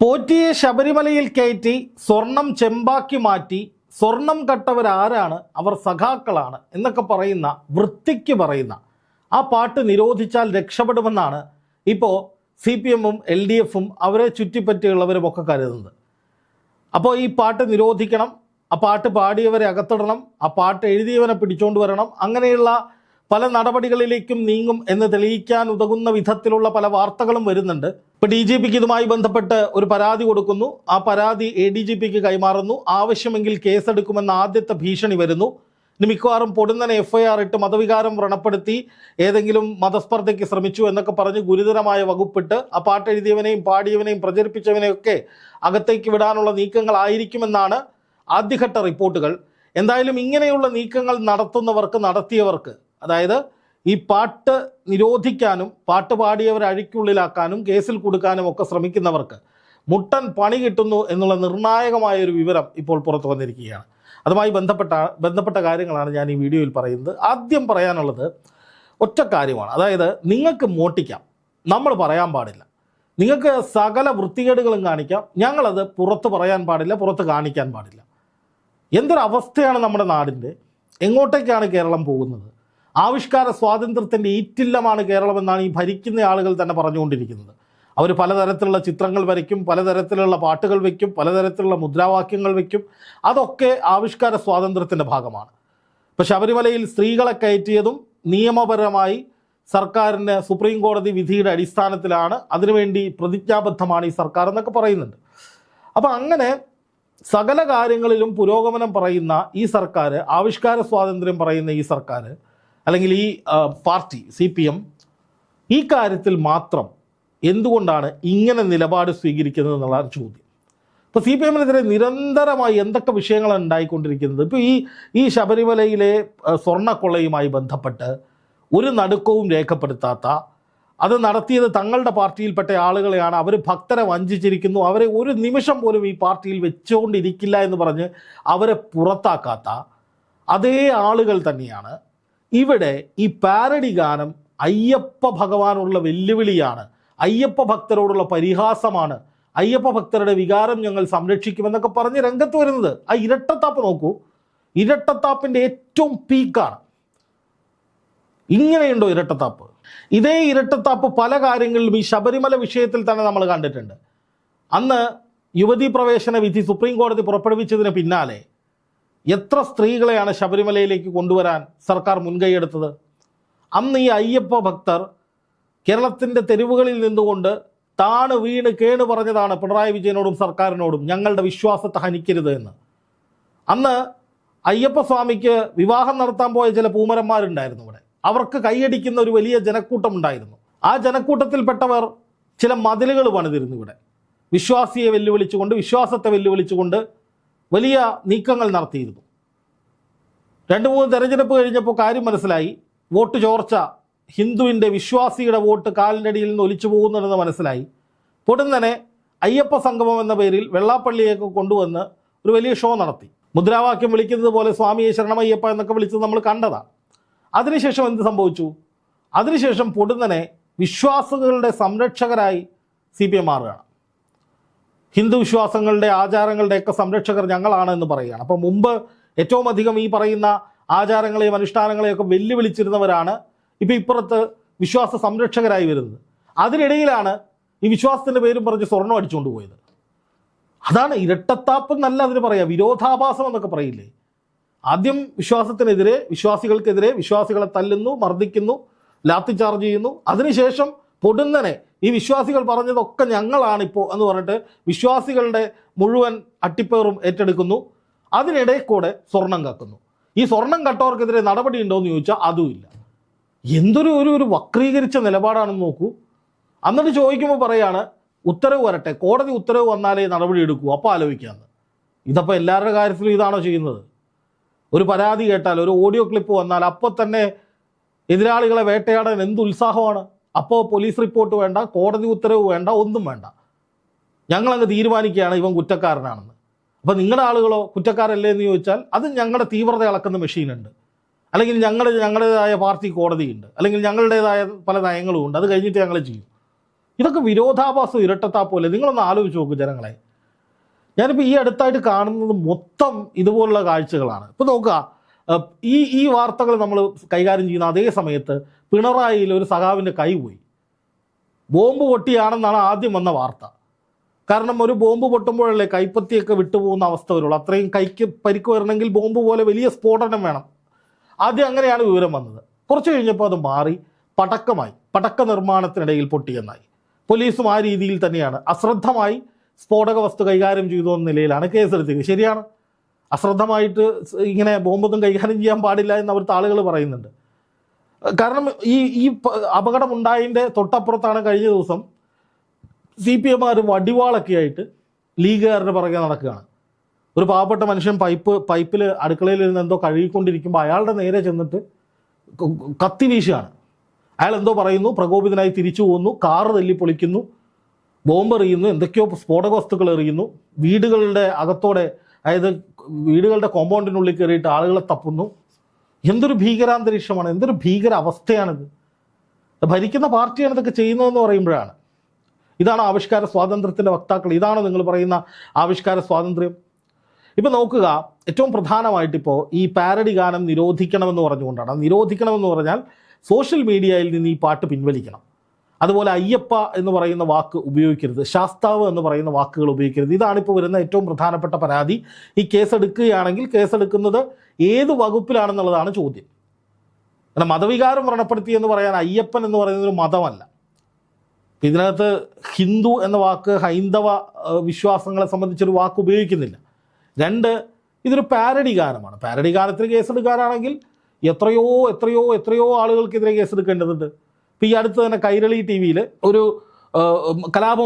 പോറ്റിയെ ശബരിമലയിൽ കയറ്റി സ്വർണം ചെമ്പാക്കി മാറ്റി സ്വർണം കട്ടവരാരാണ്? അവർ സഖാക്കളാണ് എന്നൊക്കെ പറയുന്ന വൃത്തിക്ക് പറയുന്ന. ആ പാട്ട് നിരോധിച്ചാൽ രക്ഷപ്പെടുമെന്നാണ് ഇപ്പോൾ സി പി എമ്മും എൽ ഡി എഫും അവരെ ചുറ്റിപ്പറ്റിയുള്ളവരുമൊക്കെ കരുതുന്നത്. അപ്പോൾ ഈ പാട്ട് നിരോധിക്കണം ആ പാട്ട് പാടിയവരെ അകത്തിടണം ആ പാട്ട് എഴുതിയവനെ പിടിച്ചോണ്ട് വരണം അങ്ങനെയുള്ള പല നടപടികളിലേക്കും നീങ്ങും എന്ന് തെളിയിക്കാൻ ഉതകുന്ന വിധത്തിലുള്ള പല വാർത്തകളും വരുന്നുണ്ട്. ഇപ്പൊ ഡി ജി പിക്ക് ഇതുമായി ബന്ധപ്പെട്ട് ഒരു പരാതി കൊടുക്കുന്നു. ആ പരാതി എ ഡി ജി പിക്ക് കൈമാറുന്നു. ആവശ്യമെങ്കിൽ കേസെടുക്കുമെന്ന ആദ്യത്തെ ഭീഷണി വരുന്നു. ഇനി മിക്കവാറും പൊടുന്നനെ എഫ് ഐ ആർ ഇട്ട് മതവികാരം വ്രണപ്പെടുത്തി ഏതെങ്കിലും മതസ്പർദ്ധയ്ക്ക് ശ്രമിച്ചു എന്നൊക്കെ പറഞ്ഞ് ഗുരുതരമായ വകുപ്പിട്ട് ആ പാട്ട് എഴുതിയവനെയും പാടിയവനെയും പ്രചരിപ്പിച്ചവനെയൊക്കെ അകത്തേക്ക് വിടാനുള്ള നീക്കങ്ങളായിരിക്കുമെന്നാണ് ആദ്യഘട്ട റിപ്പോർട്ടുകൾ. എന്തായാലും ഇങ്ങനെയുള്ള നീക്കങ്ങൾ നടത്തുന്നവർക്ക് നടത്തിയവർക്ക് അതായത് ഈ പാട്ട് നിരോധിക്കാനും പാട്ട് പാടിയവരെ അഴിക്കുള്ളിലാക്കാനും കേസിൽ കൊടുക്കാനും ഒക്കെ ശ്രമിക്കുന്നവർക്ക് മുട്ടൻ പണി കിട്ടുന്നു എന്നുള്ള നിർണായകമായ ഒരു വിവരം ഇപ്പോൾ പുറത്തു വന്നിരിക്കുകയാണ്. അതുമായി ബന്ധപ്പെട്ട ബന്ധപ്പെട്ട കാര്യങ്ങളാണ് ഞാൻ ഈ വീഡിയോയിൽ പറയുന്നത്. ആദ്യം പറയാനുള്ളത് ഒറ്റ കാര്യമാണ്. അതായത് നിങ്ങൾക്ക് മോട്ടിക്കാം നമ്മൾ പറയാൻ പാടില്ല. നിങ്ങൾക്ക് സകല വൃത്തികേടുകളും കാണിക്കാം. ഞങ്ങളത് പുറത്ത് പറയാൻ പാടില്ല പുറത്ത് കാണിക്കാൻ പാടില്ല. എന്തൊരവസ്ഥയാണ് നമ്മുടെ നാടിന്റെ? എങ്ങോട്ടേക്കാണ് കേരളം പോകുന്നത്? ആവിഷ്കാര സ്വാതന്ത്ര്യത്തിന്റെ ഈറ്റില്ലമാണ് കേരളമെന്നാണ് ഈ ഭരിക്കുന്ന ആളുകൾ തന്നെ പറഞ്ഞുകൊണ്ടിരിക്കുന്നത്. അവർ പലതരത്തിലുള്ള ചിത്രങ്ങൾ വരയ്ക്കും പലതരത്തിലുള്ള പാട്ടുകൾ വയ്ക്കും പലതരത്തിലുള്ള മുദ്രാവാക്യങ്ങൾ വയ്ക്കും അതൊക്കെ ആവിഷ്കാര സ്വാതന്ത്ര്യത്തിന്റെ ഭാഗമാണ്. ഇപ്പോൾ ശബരിമലയിൽ സ്ത്രീകളെ കയറ്റിയതും നിയമപരമായി സർക്കാരിന്റെ സുപ്രീം കോടതി വിധിയുടെ അടിസ്ഥാനത്തിലാണ് അതിനുവേണ്ടി പ്രതിജ്ഞാബദ്ധമാണ് ഈ സർക്കാർ എന്നൊക്കെ പറയുന്നുണ്ട്. അപ്പോൾ അങ്ങനെ സകല കാര്യങ്ങളിലും പുരോഗമനം പറയുന്ന ഈ സർക്കാർ ആവിഷ്കാര സ്വാതന്ത്ര്യം പറയുന്ന ഈ സർക്കാർ അല്ലെങ്കിൽ ഈ പാർട്ടി സി പി എം ഈ കാര്യത്തിൽ മാത്രം എന്തുകൊണ്ടാണ് ഇങ്ങനെ നിലപാട് സ്വീകരിക്കുന്നത് എന്നുള്ളതാണ് ചോദ്യം. ഇപ്പോൾ സി പി എമ്മിനെതിരെ നിരന്തരമായി എന്തൊക്കെ വിഷയങ്ങളാണ് ഉണ്ടായിക്കൊണ്ടിരിക്കുന്നത്? ഇപ്പോൾ ഈ ഈ ശബരിമലയിലെ സ്വർണക്കൊള്ളയുമായി ബന്ധപ്പെട്ട് ഒരു നടുക്കവും രേഖപ്പെടുത്താത്ത അത് നടത്തിയത് തങ്ങളുടെ പാർട്ടിയിൽപ്പെട്ട ആളുകളെയാണ് അവർ ഭക്തരെ വഞ്ചിച്ചിരിക്കുന്നു അവരെ ഒരു നിമിഷം പോലും ഈ പാർട്ടിയിൽ വെച്ചുകൊണ്ടിരിക്കില്ല എന്ന് പറഞ്ഞ് അവരെ പുറത്താക്കാത്ത അതേ ആളുകൾ തന്നെയാണ് ഇവിടെ ഈ പാരഡി ഗാനം അയ്യപ്പ ഭഗവാനുള്ള വെല്ലുവിളിയാണ്. അയ്യപ്പ ഭക്തരോടുള്ള പരിഹാസമാണ്. അയ്യപ്പ ഭക്തരുടെ വികാരം ഞങ്ങൾ സംരക്ഷിക്കുമെന്നൊക്കെ പറഞ്ഞ് രംഗത്ത് വരുന്നത്. ആ ഇരട്ടത്താപ്പ് നോക്കൂ. ഇരട്ടത്താപ്പിന്റെ ഏറ്റവും പീക്കാണ്. ഇങ്ങനെയുണ്ടോ ഇരട്ടത്താപ്പ്? ഇതേ ഇരട്ടത്താപ്പ് പല കാര്യങ്ങളിലും ഈ ശബരിമല വിഷയത്തിൽ തന്നെ നമ്മൾ കണ്ടിട്ടുണ്ട്. അന്ന് യുവതീ പ്രവേശന വിധി സുപ്രീം കോടതി പുറപ്പെടുവിച്ചതിന് പിന്നാലെ എത്ര സ്ത്രീകളെയാണ് ശബരിമലയിലേക്ക് കൊണ്ടുവരാൻ സർക്കാർ മുൻകൈയെടുത്തത് അന്ന് ഈ അയ്യപ്പ ഭക്തർ കേരളത്തിന്റെ തെരുവുകളിൽ നിന്നുകൊണ്ട് താണ് വീണ് കേണ് പറഞ്ഞതാണ് പിണറായി വിജയനോടും സർക്കാരിനോടും ഞങ്ങളുടെ വിശ്വാസത്തെ ഹനിക്കരുത് എന്ന്. അന്ന് അയ്യപ്പ സ്വാമിക്ക് വിവാഹം നടത്താൻ പോയ ചില പൂമരന്മാരുണ്ടായിരുന്നു ഇവിടെ അവർക്ക് കൈയടിക്കുന്ന ഒരു വലിയ ജനക്കൂട്ടം ഉണ്ടായിരുന്നു. ആ ജനക്കൂട്ടത്തിൽപ്പെട്ടവർ ചില മതിലുകൾ പണിതിരുന്നു ഇവിടെ. വിശ്വാസിയെ വെല്ലുവിളിച്ചുകൊണ്ട് വിശ്വാസത്തെ വെല്ലുവിളിച്ചുകൊണ്ട് വലിയ നീക്കങ്ങൾ നടത്തിയിരുന്നു. രണ്ട് മൂന്ന് തെരഞ്ഞെടുപ്പ് കഴിഞ്ഞപ്പോൾ കാര്യം മനസ്സിലായി. വോട്ട് ചോർച്ച ഹിന്ദുവിന്റെ വിശ്വാസിയുടെ വോട്ട് കാലിനടിയിൽ നിന്ന് ഒലിച്ചു പോകുന്നുണ്ടെന്ന് മനസ്സിലായി. പൊടുന്നനെ അയ്യപ്പ സംഗമം എന്ന പേരിൽ വെള്ളാപ്പള്ളിയൊക്കെ കൊണ്ടുവന്ന് ഒരു വലിയ ഷോ നടത്തി. മുദ്രാവാക്യം വിളിക്കുന്നത് പോലെ സ്വാമിയെ ശരണമയ്യപ്പ എന്നൊക്കെ വിളിച്ചത് നമ്മൾ കണ്ടതാണ്. അതിനുശേഷം എന്ത് സംഭവിച്ചു? അതിനുശേഷം പൊടുന്നനെ വിശ്വാസികളുടെ സംരക്ഷകരായി സി പി എം മാറുകയാണ്. ഹിന്ദു വിശ്വാസങ്ങളുടെ ആചാരങ്ങളുടെയൊക്കെ സംരക്ഷകർ ഞങ്ങളാണ് എന്ന് പറയുകയാണ്. അപ്പോൾ മുമ്പ് ഏറ്റവും അധികം ഈ പറയുന്ന ആചാരങ്ങളെയും അനുഷ്ഠാനങ്ങളെയൊക്കെ വെല്ലുവിളിച്ചിരുന്നവരാണ് ഇപ്പോൾ ഇപ്പുറത്ത് വിശ്വാസ സംരക്ഷകരായി വരുന്നത്. അതിനിടയിലാണ് ഈ വിശ്വാസത്തിന്റെ പേരും പറഞ്ഞ് സ്വർണം അടിച്ചുകൊണ്ട് പോയത്. അതാണ് ഇരട്ടത്താപ്പ് എന്നല്ല അതിന് പറയാം വിരോധാഭാസം എന്നൊക്കെ പറയില്ലേ? ആദ്യം വിശ്വാസത്തിനെതിരെ വിശ്വാസികൾക്കെതിരെ വിശ്വാസികളെ തല്ലുന്നു മർദ്ദിക്കുന്നു ലാത്തി ചാർജ് ചെയ്യുന്നു. അതിനുശേഷം പൊടുന്നനെ. ഈ വിശ്വാസികൾ പറഞ്ഞതൊക്കെ ഞങ്ങളാണിപ്പോൾ എന്ന് പറഞ്ഞിട്ട് വിശ്വാസികളുടെ മുഴുവൻ അട്ടിപ്പേറും ഏറ്റെടുക്കുന്നു. അതിനിടെ കൂടെ സ്വർണം കക്കുന്നു. ഈ സ്വർണം കട്ടവർക്കെതിരെ നടപടി ഉണ്ടോ എന്ന് ചോദിച്ചാൽ അതുമില്ല എന്തൊരു ഒരു ഒരു വക്രീകരിച്ച നിലപാടാണെന്ന് നോക്കൂ. എന്നിട്ട് ചോദിക്കുമ്പോൾ പറയാണ് ഉത്തരവ് വരട്ടെ. കോടതി ഉത്തരവ് വന്നാലേ നടപടി എടുക്കൂ. അപ്പോൾ ആലോചിക്കാമെന്ന് ഇതപ്പോൾ എല്ലാവരുടെ കാര്യത്തിലും ഇതാണോ ചെയ്യുന്നത്? ഒരു പരാതി കേട്ടാൽ ഒരു ഓഡിയോ ക്ലിപ്പ് വന്നാൽ അപ്പോൾ തന്നെ എതിരാളികളെ വേട്ടയാടാൻ എന്ത് ഉത്സാഹമാണ്? അപ്പോൾ പോലീസ് റിപ്പോർട്ട് വേണ്ട കോടതി ഉത്തരവ് വേണ്ട ഒന്നും വേണ്ട. ഞങ്ങളങ്ങ് തീരുമാനിക്കുകയാണ് ഇവൻ കുറ്റക്കാരനാണെന്ന്. അപ്പോൾ നിങ്ങളുടെ ആളുകളോ കുറ്റക്കാരല്ലേ എന്ന് ചോദിച്ചാൽ അത് ഞങ്ങളുടെ തീവ്രത അളക്കുന്ന മെഷീനുണ്ട്. അല്ലെങ്കിൽ ഞങ്ങളുടെ ഞങ്ങളുടേതായ പാർട്ടി കോടതിയുണ്ട്. അല്ലെങ്കിൽ ഞങ്ങളുടേതായ പല നയങ്ങളും ഉണ്ട്. അത് കഴിഞ്ഞിട്ട് ഞങ്ങൾ ചെയ്യും. ഇതൊക്കെ വിരോധാഭാസം ഇരട്ടത്താ പോലെ. നിങ്ങളൊന്ന് ആലോചിച്ച് നോക്കൂ ജനങ്ങളെ. ഞാനിപ്പോൾ ഈ അടുത്തായിട്ട് കാണുന്നത് മൊത്തം ഇതുപോലുള്ള കാഴ്ചകളാണ്. ഇപ്പോൾ നോക്കുക. ഈ ഈ വാർത്തകൾ നമ്മൾ കൈകാര്യം ചെയ്യുന്ന അതേ സമയത്ത് പിണറായിയിൽ ഒരു സഖാവിന്റെ കൈ പോയി. ബോംബ് പൊട്ടിയാണെന്നാണ് ആദ്യം വന്ന വാർത്ത. കാരണം ഒരു ബോംബ് പൊട്ടുമ്പോഴല്ലേ കൈപ്പത്തിയൊക്കെ വിട്ടുപോകുന്ന അവസ്ഥ വരുള്ളൂ. അത്രയും കൈക്ക് പരിക്ക് വരണമെങ്കിൽ ബോംബ് പോലെ വലിയ സ്ഫോടനം വേണം. ആദ്യം അങ്ങനെയാണ് വിവരം വന്നത്. കുറച്ച് കഴിഞ്ഞപ്പോൾ അത് മാറി പടക്കമായി പടക്ക നിർമ്മാണത്തിനിടയിൽ പൊട്ടിയെന്നായി. പോലീസും ആ രീതിയിൽ തന്നെയാണ് അശ്രദ്ധമായി സ്ഫോടക വസ്തു കൈകാര്യം ചെയ്തു എന്ന നിലയിലാണ് കേസെടുത്തത് ശരിയാണ്? അശ്രദ്ധമായിട്ട് ഇങ്ങനെ ബോംബൊന്നും കൈകാര്യം ചെയ്യാൻ പാടില്ല എന്ന് അവിടുത്തെ ആളുകൾ പറയുന്നുണ്ട്. കാരണം ഈ ഈ പ- അപകടം ഉണ്ടായതിന്റെ തൊട്ടപ്പുറത്താണ് കഴിഞ്ഞ ദിവസം സി പി എമാർ വടിവാളൊക്കെ ആയിട്ട് ലീഗുകാരുടെ പുറകെ നടക്കുകയാണ്. ഒരു പാവപ്പെട്ട മനുഷ്യൻ പൈപ്പ് പൈപ്പിൽ അടുക്കളയിൽ ഇരുന്ന് എന്തോ കഴുകിക്കൊണ്ടിരിക്കുമ്പോൾ അയാളുടെ നേരെ ചെന്നിട്ട് കത്തി വീശുകയാണ്. അയാൾ എന്തോ പറയുന്നു പ്രകോപിതനായി തിരിച്ചു പോകുന്നു കാറ് തല്ലി പൊളിക്കുന്നു ബോംബ് എറിയുന്നു എന്തൊക്കെയോ സ്ഫോടക വസ്തുക്കൾ എറിയുന്നു വീടുകളുടെ അകത്തോടെ അതായത് വീടുകളുടെ കോമ്പൗണ്ടിനുള്ളിൽ കയറിയിട്ട് ആളുകളെ തപ്പുന്നു. എന്തൊരു ഭീകരാന്തരീക്ഷമാണ് എന്തൊരു ഭീകര അവസ്ഥയാണിത് ഭരിക്കുന്ന പാർട്ടിയാണ് ഇതൊക്കെ ചെയ്യുന്നതെന്ന് പറയുമ്പോഴാണ്. ഇതാണ് ആവിഷ്കാര സ്വാതന്ത്ര്യത്തിന്റെ വക്താക്കൾ. ഇതാണ് നിങ്ങൾ പറയുന്ന ആവിഷ്കാര സ്വാതന്ത്ര്യം. ഇപ്പം നോക്കുക ഏറ്റവും പ്രധാനമായിട്ടിപ്പോൾ ഈ പാരഡി ഗാനം നിരോധിക്കണമെന്ന് പറഞ്ഞുകൊണ്ടാണ്. നിരോധിക്കണമെന്ന് പറഞ്ഞാൽ സോഷ്യൽ മീഡിയയിൽ നിന്ന് ഈ പാട്ട് പിൻവലിക്കണം. അതുപോലെ അയ്യപ്പ എന്ന് പറയുന്ന വാക്ക് ഉപയോഗിക്കരുത് ശാസ്താവ് എന്ന് പറയുന്ന വാക്കുകൾ ഉപയോഗിക്കരുത്. ഇതാണിപ്പോൾ വരുന്ന ഏറ്റവും പ്രധാനപ്പെട്ട പരാതി. ഈ കേസെടുക്കുകയാണെങ്കിൽ കേസെടുക്കുന്നത് ഏത് വകുപ്പിലാണെന്നുള്ളതാണ് ചോദ്യം. കാരണം മതവികാരം വ്രണപ്പെടുത്തി എന്ന് പറയാൻ അയ്യപ്പൻ എന്ന് പറയുന്നത് ഒരു മതമല്ല. ഇതിനകത്ത് ഹിന്ദു എന്ന വാക്ക് ഹൈന്ദവ വിശ്വാസങ്ങളെ സംബന്ധിച്ചൊരു വാക്ക് ഉപയോഗിക്കുന്നില്ല. രണ്ട് ഇതൊരു പാരഡി ഗാനമാണ് പാരഡി ഗാനത്തിന് കേസെടുക്കാനാണെങ്കിൽ എത്രയോ എത്രയോ എത്രയോ ആളുകൾക്കെതിരെ കേസെടുക്കേണ്ടതുണ്ട്. ഇപ്പോൾ ഈ അടുത്ത് തന്നെ കൈരളി ടി വിയിൽ ഒരു ഏഹ്,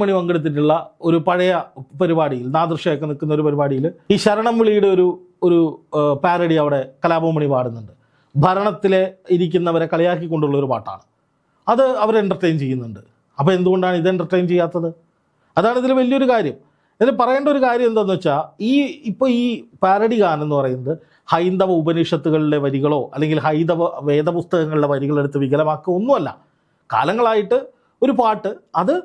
മണി പങ്കെടുത്തിട്ടുള്ള ഒരു പഴയ പരിപാടിയിൽ നാദൃശ്യമൊക്കെ നിൽക്കുന്ന ഒരു പരിപാടിയിൽ ഈ ശരണം വിളിയുടെ ഒരു ഒരു പാരഡി അവിടെ കലാപം മണി പാടുന്നുണ്ട്. ഭരണത്തിലെ ഇരിക്കുന്നവരെ കളിയാക്കിക്കൊണ്ടുള്ള ഒരു പാട്ടാണ്. അത് അവർ എന്റർടൈൻ ചെയ്യുന്നുണ്ട്. അപ്പോൾ എന്തുകൊണ്ടാണ് ഇത് എന്റർടൈൻ ചെയ്യാത്തത്? അതാണ് ഇതിൽ വലിയൊരു കാര്യം. ഇതിൽ പറയേണ്ട ഒരു കാര്യം എന്താണെന്ന് വെച്ചാൽ ഈ ഇപ്പോൾ ഈ പാരഡി ഗാനം എന്ന് പറയുന്നത് ഹൈന്ദവ ഉപനിഷത്തുകളിലെ വരികളോ അല്ലെങ്കിൽ ഹൈന്ദവ വേദപുസ്തകങ്ങളിലെ വരികളെടുത്ത് വികലമാക്കുക ഒന്നുമല്ല. കാലങ്ങളായിട്ട് ഒരു പാട്ട് അത്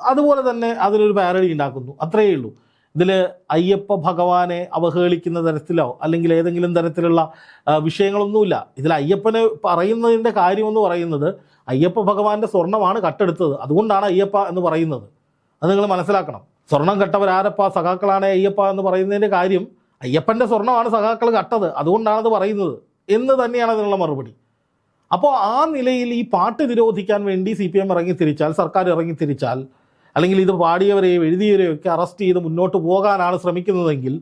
അതുപോലെ തന്നെ അതിലൊരു പാരഡി ഉണ്ടാക്കുന്നു. അത്രയേ ഉള്ളൂ. ഇതിൽ അയ്യപ്പ ഭഗവാനെ അവഹേളിക്കുന്ന തരത്തിലോ അല്ലെങ്കിൽ ഏതെങ്കിലും തരത്തിലുള്ള വിഷയങ്ങളൊന്നുമില്ല. ഇതിൽ അയ്യപ്പനെ പറയുന്നതിന്റെ കാര്യമെന്ന് പറയുന്നത് അയ്യപ്പ ഭഗവാന്റെ സ്വർണമാണ് കട്ടെടുത്തത്. അതുകൊണ്ടാണ് അയ്യപ്പ എന്ന് പറയുന്നത്. അത് നിങ്ങൾ മനസ്സിലാക്കണം. സ്വർണം കെട്ടവരാരപ്പ സഖാക്കളാണ് അയ്യപ്പ എന്ന് പറയുന്നതിന്റെ കാര്യം അയ്യപ്പന്റെ സ്വർണമാണ് സഖാക്കൾ കട്ടത്. അതുകൊണ്ടാണത് അത് പറയുന്നത്. എന്ന് തന്നെയാണ് അതിനുള്ള മറുപടി. അപ്പോൾ ആ നിലയിൽ ഈ പാട്ട് നിരോധിക്കാൻ വേണ്ടി സി പി എം ഇറങ്ങി തിരിച്ചാൽ സർക്കാർ ഇറങ്ങി തിരിച്ചാൽ അല്ലെങ്കിൽ ഇത് പാടിയവരെയും എഴുതിയവരെയും ഒക്കെ അറസ്റ്റ് ചെയ്ത് മുന്നോട്ട് പോകാനാണ് ശ്രമിക്കുന്നതെങ്കിൽ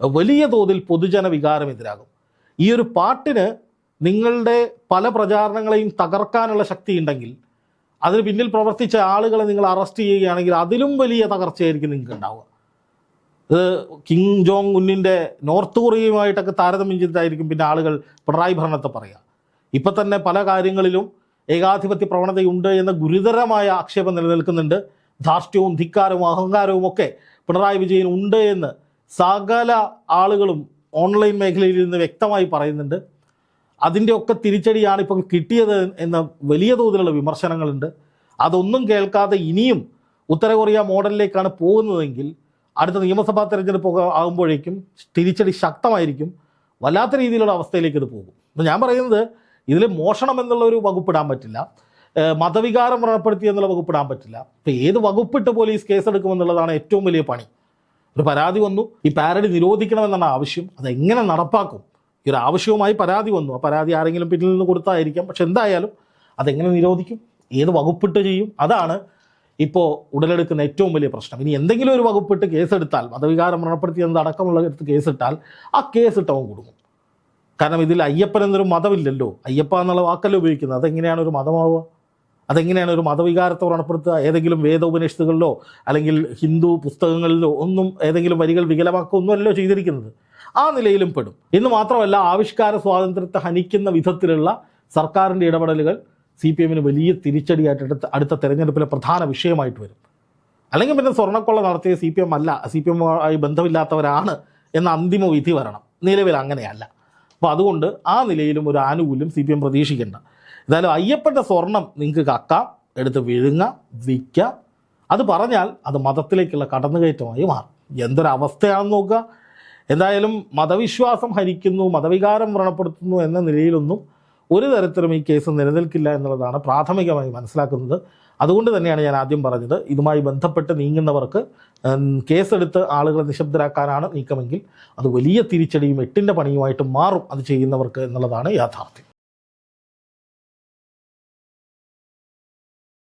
വലിയ തോതിൽ പൊതുജന വികാരം എതിരാകും. ഈ ഒരു പാട്ടിന് നിങ്ങളുടെ പല പ്രചാരണങ്ങളെയും തകർക്കാനുള്ള ശക്തി ഉണ്ടെങ്കിൽ അതിന് പിന്നിൽ പ്രവർത്തിച്ച ആളുകളെ നിങ്ങൾ അറസ്റ്റ് ചെയ്യുകയാണെങ്കിൽ അതിലും വലിയ തകർച്ചയായിരിക്കും നിങ്ങൾക്ക് ഉണ്ടാവുക. ഇത് കിങ് ജോങ് ഉന്നിന്റെ നോർത്ത് കൊറിയയുമായിട്ടൊക്കെ താരതമ്യം ചെയ്തിട്ടായിരിക്കും പിന്നെ ആളുകൾ പിണറായി ഭരണത്തെ പറയുക. ഇപ്പം തന്നെ പല കാര്യങ്ങളിലും ഏകാധിപത്യ പ്രവണതയുണ്ട് എന്ന ഗുരുതരമായ ആക്ഷേപം നിലനിൽക്കുന്നുണ്ട്. ധാർഷ്ട്യവും ധിക്കാരവും അഹങ്കാരവും ഒക്കെ പിണറായി വിജയൻ ഉണ്ട് എന്ന് സകല ആളുകളും ഓൺലൈൻ മേഖലയിൽ നിന്ന് വ്യക്തമായി പറയുന്നുണ്ട്. അതിന്റെ ഒക്കെ തിരിച്ചടിയാണ് ഇപ്പോൾ കിട്ടിയത് എന്ന വലിയ തോതിലുള്ള വിമർശനങ്ങളുണ്ട്. അതൊന്നും കേൾക്കാതെ ഇനിയും ഉത്തര കൊറിയ മോഡലിലേക്കാണ് പോകുന്നതെങ്കിൽ അടുത്ത നിയമസഭാ തെരഞ്ഞെടുപ്പ് ആകുമ്പോഴേക്കും തിരിച്ചടി ശക്തമായിരിക്കും. വല്ലാത്ത രീതിയിലുള്ള അവസ്ഥയിലേക്ക് ഇത് പോകും. ഞാൻ പറയുന്നത് ഇതിൽ മോഷണം എന്നുള്ള ഒരു വകുപ്പ് ഇടാൻ പറ്റില്ല മതവികാരം വ്രണപ്പെടുത്തി എന്നുള്ള വകുപ്പ് ഇടാൻ പറ്റില്ല. ഇപ്പം ഏത് വകുപ്പിട്ട് പോലീസ് കേസെടുക്കുമെന്നുള്ളതാണ് ഏറ്റവും വലിയ പണി. ഒരു പരാതി വന്നു. ഈ പാരഡി നിരോധിക്കണമെന്നാണ് ആവശ്യം. അതെങ്ങനെ നടപ്പാക്കും? ഈ ഒരു ആവശ്യവുമായി പരാതി വന്നു. ആ പരാതി ആരെങ്കിലും പിന്നിൽ നിന്ന് കൊടുത്തായിരിക്കാം. പക്ഷെ എന്തായാലും അതെങ്ങനെ നിരോധിക്കും? ഏത് വകുപ്പിട്ട് ചെയ്യും? അതാണ് ഇപ്പോൾ ഉടലെടുക്കുന്ന ഏറ്റവും വലിയ പ്രശ്നം. ഇനി എന്തെങ്കിലും ഒരു വകുപ്പിട്ട് കേസെടുത്താൽ മതവികാരം വ്രണപ്പെടുത്തിയത് അടക്കമുള്ള എടുത്ത് കേസിട്ടാൽ ആ കേസിട്ടവൻ കൊടുക്കും കാരണം ഇതിൽ അയ്യപ്പൻ എന്നൊരു മതമില്ലല്ലോ. അയ്യപ്പ എന്നുള്ള വാക്കല്ലേ ഉപയോഗിക്കുന്നത്. അതെങ്ങനെയാണ് ഒരു മതമാവുക? അതെങ്ങനെയാണ് ഒരു മതവികാരത്തെ വ്രണപ്പെടുത്തുക? ഏതെങ്കിലും വേദോപനിഷത്തുകളിലോ അല്ലെങ്കിൽ ഹിന്ദു പുസ്തകങ്ങളിലോ ഒന്നും ഏതെങ്കിലും വരികൾ വികലമാക്കുക ഒന്നുമല്ലോ ചെയ്തിരിക്കുന്നത്. ആ നിലയിലും പെടും. എന്ന് മാത്രമല്ല ആവിഷ്കാര സ്വാതന്ത്ര്യത്തെ ഹനിക്കുന്ന വിധത്തിലുള്ള സർക്കാരിന്റെ ഇടപെടലുകൾ സി പി എമ്മിന് വലിയ തിരിച്ചടിയായിട്ട് അടുത്ത അടുത്ത തെരഞ്ഞെടുപ്പിലെ പ്രധാന വിഷയമായിട്ട് വരും. അല്ലെങ്കിൽ പിന്നെ സ്വർണക്കൊള്ള നടത്തിയ സി പി എം അല്ല. സി പി എമ്മുമായി ബന്ധമില്ലാത്തവരാണ് എന്ന അന്തിമ വിധി വരണം. നിലവിൽ അങ്ങനെയല്ല. അപ്പോൾ അതുകൊണ്ട് ആ നിലയിലും ഒരു ആനുകൂല്യം സി പി എം പ്രതീക്ഷിക്കേണ്ട. എന്തായാലും അയ്യപ്പന്റെ സ്വർണം നിങ്ങൾക്ക് കക്കാം എടുത്ത് വിഴുങ്ങാം വിൽക്കാം. അത് പറഞ്ഞാൽ അത് മതത്തിലേക്കുള്ള കടന്നുകയറ്റമായി മാറും. എന്തൊരവസ്ഥയാണെന്ന് നോക്കുക. എന്തായാലും മതവിശ്വാസം ഹരിക്കുന്നു മതവികാരം വ്രണപ്പെടുത്തുന്നു എന്ന നിലയിലൊന്നും ഒരു തരത്തിലും ഈ കേസ് നിലനിൽക്കില്ല എന്നുള്ളതാണ് പ്രാഥമികമായി മനസ്സിലാക്കുന്നത്. അതുകൊണ്ട് തന്നെയാണ് ഞാൻ ആദ്യം പറഞ്ഞത് ഇതുമായി ബന്ധപ്പെട്ട് നീങ്ങുന്നവർക്ക് കേസെടുത്ത് ആളുകളെ നിശബ്ദരാക്കാനാണ് നീക്കമെങ്കിൽ അത് വലിയ തിരിച്ചടിയും എട്ടിന്റെ പണിയുമായിട്ട് മാറും അത് ചെയ്യുന്നവർക്ക് എന്നുള്ളതാണ് യാഥാർത്ഥ്യം.